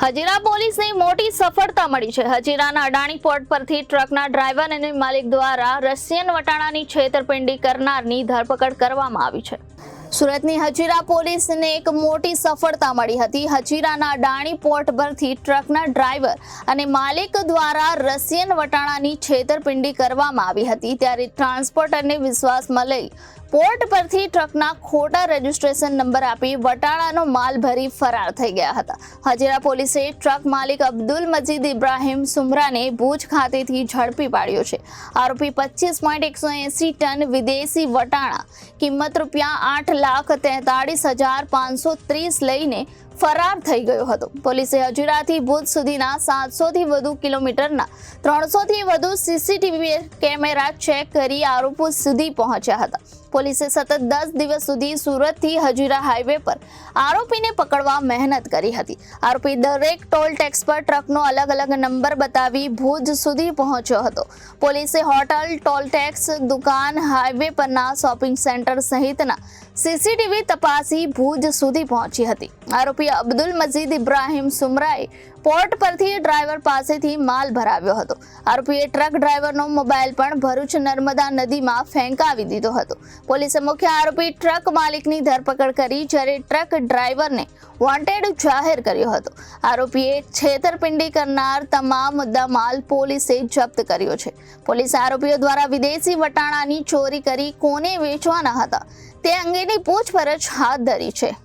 હજીરા પોલીસને મોટી સફળતા મળી છે. હજીરાના અડાણી પોર્ટ પરથી ટ્રકના ડ્રાઈવર અને માલિક દ્વારા રશિયન વટાણાની છેતરપિંડી કરનારની ધરપકડ કરવામાં આવી છે. સુરતની હજીરા પોલીસને એક મોટી સફળતા મળી હતી. હજીરાના અડાણી પોર્ટ પરથી ટ્રકના ડ્રાઈવર અને માલિક દ્વારા રશિયન વટાણાની છેતરપિંડી કરવામાં આવી હતી. ત્યારે ટ્રાન્સપોર્ટરને વિશ્વાસમાં લઈ પોર્ટ પરથી ટ્રકના ખોટા રજીસ્ટ્રેશન નંબર આપી વટાણાનો માલ ભરી ફરાર થઈ ગયા હતા. હજીરા પોલીસે ટ્રક માલિક અબ્દુલ મજીદ ઇબ્રાહિમ સુમરાને ભુજ ખાતેથી ઝડપી પાડ્યો છે. આરોપી પચીસ પોઈન્ટ એકસો એંસી ટન વિદેશી વટાણા, કિંમત રૂપિયા આઠ લાખ તેતાળીસ હજાર પાંચસો ત્રીસ લઈને ફરાર થઈ ગયો હતો. પોલીસે હજીરાથી ભુજ સુધીના સાતસોથી વધુ કિલોમીટરના ત્રણસોથી વધુ સીસીટીવી કેમેરા ચેક કરી આરોપો સુધી પહોંચ્યા હતા. પોલીસે સતત દસ દિવસ સુધી સુરતથી હજીરા હાઈવે પર આરોપીને પકડવા મહેનત કરી હતી. આરોપી દરેક ટોલ ટેક્સ પર ટ્રકનો અલગ અલગ નંબર બતાવી ભુજ સુધી પહોંચ્યો હતો. પોલીસે હોટલ ટોલ ટેક્સ દુકાન હાઈવે પરના શોપિંગ સેન્ટર સહિતના સીસીટીવી તપાસી ભુજ સુધી પહોંચી હતી. આરોપી અબ્દુલ મજીદ ઇબ્રાહિમ સુમરાએ પોર્ટ પરથી ડ્રાઈવર પાસેથી માલ ભરાવ્યો હતો. આરોપીએ ટ્રક ડ્રાઈવરનો મોબાઈલ પણ ભરૂચ નર્મદા નદીમાં ફેંકાવી દીધો હતો. પોલીસે મુખ્ય આરોપી ટ્રક માલિકની ધરપકડ કરી જ્યારે ટ્રક ડ્રાઈવરને વોન્ટેડ જાહેર કર્યો હતો. આરોપીએ છેતરપિંડી કરનાર તમામ મુદ્દામાલ પોલીસે જપ્ત કર્યો છે. પોલીસે આરોપીઓ દ્વારા વિદેશી વટાણાની ચોરી કરી કોને વેચવાના હતા તે અંગેની પૂછપરછ હાથ ધરી છે.